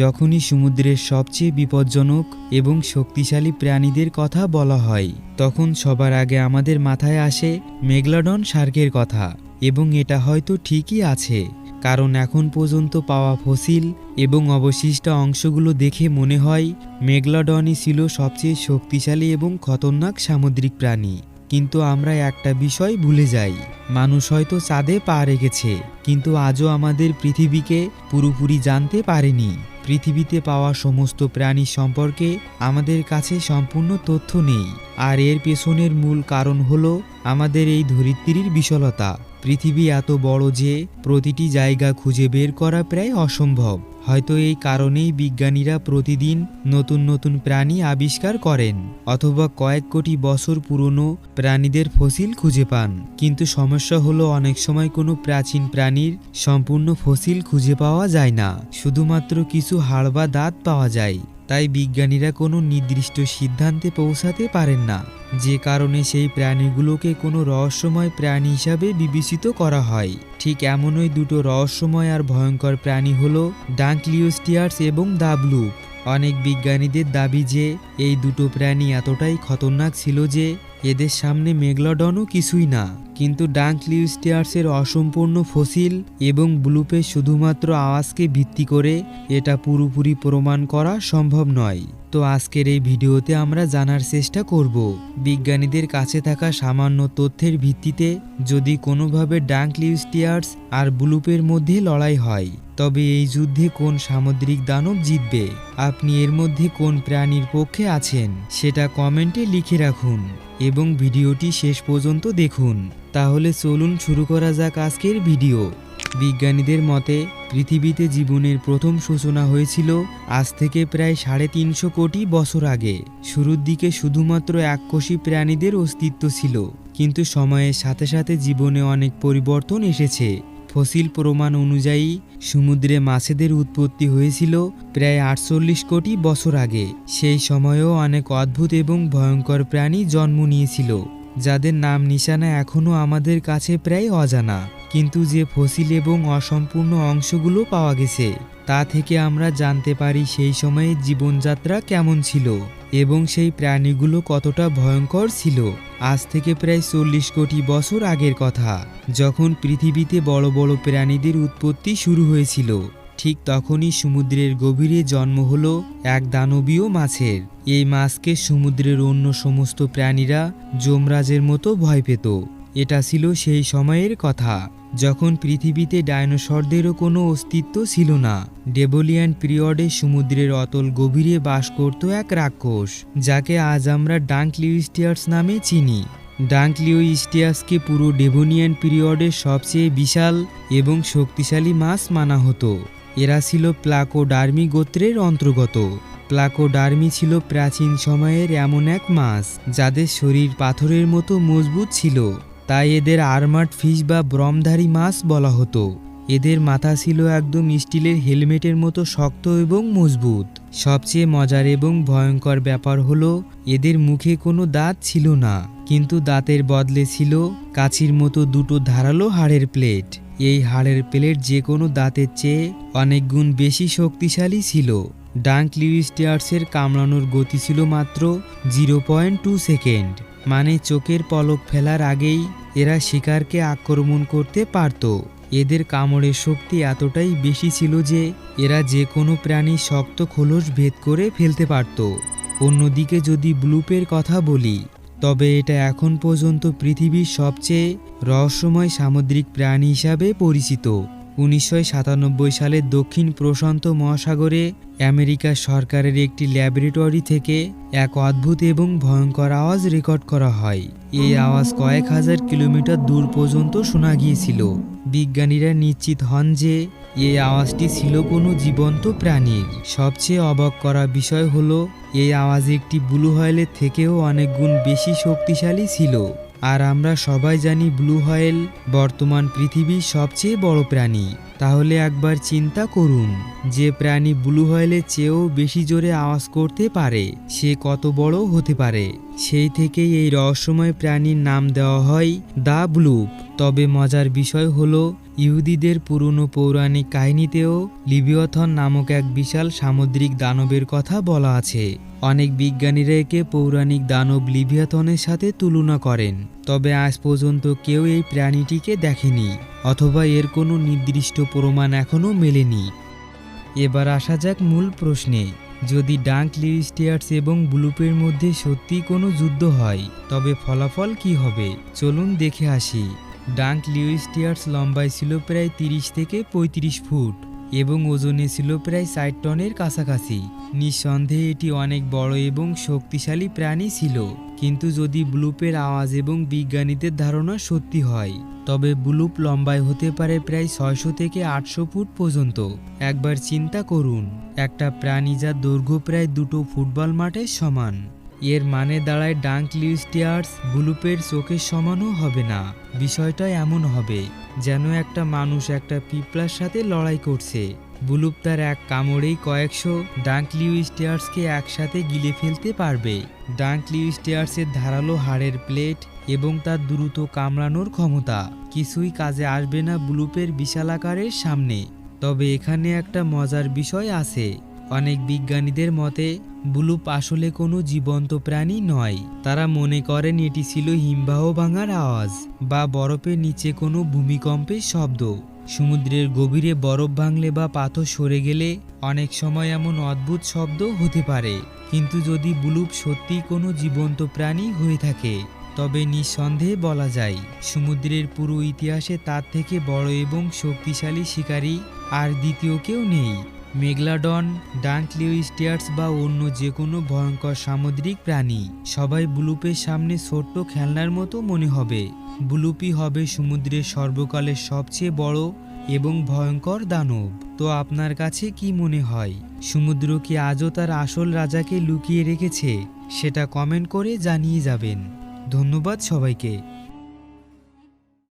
যখনই সমুদ্রের সবচেয়ে বিপজ্জনক এবং শক্তিশালী প্রাণীদের কথা বলা হয়, তখন সবার আগে আমাদের মাথায় আসে মেগলাডন শার্কের কথা, এবং এটা হয়তো ঠিকই আছে, কারণ এখন পর্যন্ত পাওয়া ফসিল এবং অবশিষ্ট অংশগুলো দেখে মনে হয় মেগলাডনই ছিল সবচেয়ে শক্তিশালী এবং খতরনাক সামুদ্রিক প্রাণী। কিন্তু আমরা একটা বিষয় ভুলে যাই। মানুষ হয়তো চাঁদে পা রেখেছে, কিন্তু আজও আমাদের পৃথিবীকে পুরোপুরি জানতে পারেনি। পৃথিবীতে পাওয়া সমস্ত প্রাণী সম্পর্কে আমাদের কাছে সম্পূর্ণ তথ্য নেই। আর এর পেছনের মূল কারণ হলো আমাদের এই ধরিত্রীর বিশালতা। পৃথিবী এত বড় যে প্রতিটি জায়গা খুঁজে বের করা প্রায় অসম্ভব। হয়তো এই কারণেই বিজ্ঞানীরা প্রতিদিন নতুন নতুন প্রাণী আবিষ্কার করেন, অথবা কয়েক কোটি বছর পুরনো প্রাণীদের ফসিল খুঁজে পান। কিন্তু সমস্যা হলো অনেক সময় কোনো প্রাচীন প্রাণীর সম্পূর্ণ ফসিল খুঁজে পাওয়া যায় না, শুধুমাত্র কিছু হাড় বা দাঁত পাওয়া যায়। তাই বিজ্ঞানীরা কোনো নির্দিষ্ট সিদ্ধান্তে পৌঁছাতে পারেন না। যে কারণে সেই প্রাণীগুলোকে কোনো রহস্যময় প্রাণী হিসাবে বিবেচিত করা হয়। ঠিক এমনই দুটো রহস্যময় আর ভয়ঙ্কর প্রাণী হল ডাঙ্কলিওস্টিয়ার্স এবং দাবলুপ। অনেক বিজ্ঞানীদের দাবি যে, এই দুটো প্রাণী এতটাই খতরনাক ছিল যে এদের সামনে মেগলডনও কিছুই না, কিন্তু ডাঙ্কলিউস্টিয়ার্সের অসম্পূর্ণ ফসিল এবং ব্লুপে শুধুমাত্র আওয়াজকে ভিত্তি করে এটা পুরোপুরি প্রমাণ করা সম্ভব নয়। তো আজকের এই ভিডিওতে আমরা জানার চেষ্টা করব, বিজ্ঞানীদের কাছে থাকা সামান্য তথ্যের ভিত্তিতে যদি কোনোভাবে ডাঙ্কলিউস্টিয়ার্স আর ব্লুপের মধ্যে লড়াই হয়, তবে এই যুদ্ধে কোন সামুদ্রিক দানব জিতবে? আপনি এর মধ্যে কোন প্রাণীর পক্ষে আছেন? সেটা কমেন্টে লিখে রাখুন। এবং ভিডিওটি শেষ পর্যন্ত দেখুন। তাহলে চলুন শুরু করা যাক আজকের ভিডিও। বিজ্ঞানীদের মতে, পৃথিবীতে জীবনের প্রথম সূচনা হয়েছিল আজ থেকে প্রায় সাড়ে তিনশো কোটি বছর আগে। শুরুর দিকে শুধুমাত্র এককোষী প্রাণীদের অস্তিত্ব ছিল, কিন্তু সময়ের সাথে সাথে জীবনে অনেক পরিবর্তন এসেছে। ফসিল প্রমাণ অনুযায়ী সমুদ্রে মাছেদের উৎপত্তি হয়েছিল প্রায় আটচল্লিশ কোটি বছর আগে। সেই সময়েও অনেক অদ্ভুত এবং ভয়ঙ্কর প্রাণী জন্ম নিয়েছিল, যাদের নাম নিশানা এখনও আমাদের কাছে প্রায় অজানা। কিন্তু যে ফসিল এবং অসম্পূর্ণ অংশগুলো পাওয়া গেছে, তা থেকে আমরা জানতে পারি সেই সময়ে জীবনযাত্রা কেমন ছিল। এবং সেই প্রাণীগুলো কতটা ভয়ঙ্কর ছিল, আজ থেকে প্রায় চল্লিশ কোটি বছর আগের কথা। যখন পৃথিবীতে বড় বড় প্রাণীদের উৎপত্তি শুরু হয়েছিল, ঠিক তখনই সমুদ্রের গভীরে জন্ম হলো এক দানবীয় মাছের। এই মাছকে সমুদ্রের অন্য সমস্ত প্রাণীরা যমরাজের মতো ভয় পেত। এটা ছিল সেই সময়ের কথা। যখন পৃথিবীতে ডাইনোসরদেরও কোনো অস্তিত্ব ছিল না, ডেবোলিয়ান পিরিয়ডে সমুদ্রের অতল গভীরে বাস করত এক রাক্ষস, যাকে আজ আমরা ডাঙ্কলিউস্টিয়ার্স নামে চিনি। ডাঙ্কলিওস্টিয়াসকে পুরো ডেভোনিয়ান পিরিয়ডের সবচেয়ে বিশাল এবং শক্তিশালী মাছ মানা হতো। এরা ছিল প্লাকোডার্মি গোত্রের অন্তর্গত। প্লাকোডার্মি ছিল প্রাচীন সময়ের এমন এক মাছ, যাদের শরীর পাথরের মতো মজবুত ছিল। তাই এদের আর্মার্ড ফিশ বা ব্রমধারী মাছ বলা হতো। এদের মাথা ছিল একদম স্টিলের হেলমেটের মতো শক্ত এবং মজবুত। সবচেয়ে মজার এবং ভয়ঙ্কর ব্যাপার হলো, এদের মুখে কোনো দাঁত ছিল না, কিন্তু দাঁতের বদলে ছিল কাছির মতো দুটো ধারালো হাড়ের প্লেট। এই হাড়ের প্লেট যে কোনো দাঁতের চেয়ে অনেক গুণ বেশি শক্তিশালী ছিল। ডাঙ্ক লিউস্টিয়ার্সের কামড়ানোর গতি ছিল মাত্র জিরো পয়েন্ট টু সেকেন্ড। মানে চোখের পলক ফেলার আগেই এরা শিকারকে আক্রমণ করতে পারত। এদের কামড়ের শক্তি এতটাই বেশি ছিল যে এরা যে কোনো প্রাণী শক্ত খোলস ভেদ করে ফেলতে পারত। অন্যদিকে যদি ব্লুপের কথা বলি, তবে এটা এখন পর্যন্ত পৃথিবীর সবচেয়ে রহস্যময় সামুদ্রিক প্রাণী হিসাবে পরিচিত। উনিশশো সাতানব্বই সালে দক্ষিণ প্রশান্ত মহাসাগরে আমেরিকা সরকারের একটি ল্যাবরেটরি থেকে এক অদ্ভুত এবং ভয়ঙ্কর আওয়াজ রেকর্ড করা হয়। এই আওয়াজ কয়েক হাজার কিলোমিটার দূর পর্যন্ত শোনা গিয়েছিল। বিজ্ঞানীরা নিশ্চিত হন যে এই আওয়াজটি ছিল কোনো জীবন্ত প্রাণীর। সবচেয়ে অবাক করা বিষয় হলো, এই আওয়াজ একটি ব্লু হয়েলের থেকেও অনেক গুণ বেশি শক্তিশালী ছিল। আর আমরা সবাই জানি ব্লু হোয়েল বর্তমান পৃথিবীর সবচেয়ে বড় প্রাণী। তাহলে একবার চিন্তা করুন, যে প্রাণী ব্লু হোয়েলের চেয়েও বেশি জোরে আওয়াজ করতে পারে, সে কত বড় হতে পারে। সেই থেকেই এই রহস্যময় প্রাণীর নাম দেওয়া হয় দ্য ব্লুপ। তবে মজার বিষয় হলো, ইহুদিদের পুরনো পৌরাণিক কাহিনীতেও লিবিয়থন নামক এক বিশাল সামুদ্রিক দানবের কথা বলা আছে। অনেক বিজ্ঞানীরা একে পৌরাণিক দানব লিবিয়াথনের সাথে তুলনা করেন। তবে আজ পর্যন্ত কেউ এই প্রাণীটিকে দেখেনি, অথবা এর কোনো নির্দিষ্ট প্রমাণ এখনও মেলেনি। এবার আসা যাক মূল প্রশ্নে। যদি ডাঙ্ক লিস্টিয়ার্স এবং ব্লুপের মধ্যে সত্যি কোনো যুদ্ধ হয়, তবে ফলাফল কি হবে? চলুন দেখে আসি। ডাঙ্ক লিউস্টিয়ার্স লম্বায় ছিল প্রায় তিরিশ থেকে পঁয়ত্রিশ ফুট এবং ওজনে ছিল প্রায় ষাট টনের কাছাকাছি। নিঃসন্দেহে এটি অনেক বড় এবং শক্তিশালী প্রাণী ছিল। কিন্তু যদি ব্লুপের আওয়াজ এবং বিজ্ঞানীদের ধারণা সত্যি হয়, তবে ব্লুপ লম্বায় হতে পারে প্রায় ছয়শো থেকে আটশো ফুট পর্যন্ত। একবার চিন্তা করুন, একটা প্রাণী যার দৈর্ঘ্য প্রায় দুটো ফুটবল মাঠের সমান। এর মানে দাঁড়ায় ডাঙ্ক লিউস্টিয়ার্স ব্লুপের চোখের সমানও হবে না। বিষয়টা এমন হবে, যেন একটা মানুষ একটা পিঁপড়ার সাথে লড়াই করছে। বুলুপ তার এক কামড়েই কয়েকশো ডাঙ্ক লিউস্টিয়ার্সকে একসাথে গিলে ফেলতে পারবে। ডাঙ্ক লিউস্টিয়ার্সের ধারালো হাড়ের প্লেট এবং তার দ্রুত কামড়ানোর ক্ষমতা, কিছুই কাজে আসবে না ব্লুপের বিশালাকারের সামনে। তবে এখানে একটা মজার বিষয় আছে। অনেক বিজ্ঞানীদের মতে, ব্লুপ আসলে কোনো জীবন্ত প্রাণী নয়। তারা মনে করেন এটি ছিল হিমবাহ ভাঙার আওয়াজ বা বরফের নিচে কোনো ভূমিকম্পের শব্দ। সমুদ্রের গভীরে বরফ ভাঙলে বা পাথর সরে গেলে অনেক সময় এমন অদ্ভুত শব্দ হতে পারে। কিন্তু যদি ব্লুপ সত্যি কোনো জীবন্ত প্রাণী হয়ে থাকে, তবে নিঃসন্দেহে বলা যায়, সমুদ্রের পুরো ইতিহাসে তার থেকে বড় এবং শক্তিশালী শিকারী আর দ্বিতীয় কেউ নেই। মেগলাডন ডাঙ্ক লিউস্টিয়ার্স বা অন্য যে কোনো ভয়ঙ্কর সামুদ্রিক প্রাণী। সবাই ব্লুপের সামনে ছোট্ট খেলনার মতো মনে হবে। ব্লুপি হবে সমুদ্রের সর্বকালের সবচেয়ে বড় এবং ভয়ঙ্কর দানব। তো আপনার কাছে কি মনে হয়? সমুদ্র কি আজও তার আসল রাজাকে লুকিয়ে রেখেছে? সেটা কমেন্ট করে জানিয়ে যাবেন। ধন্যবাদ সবাইকে।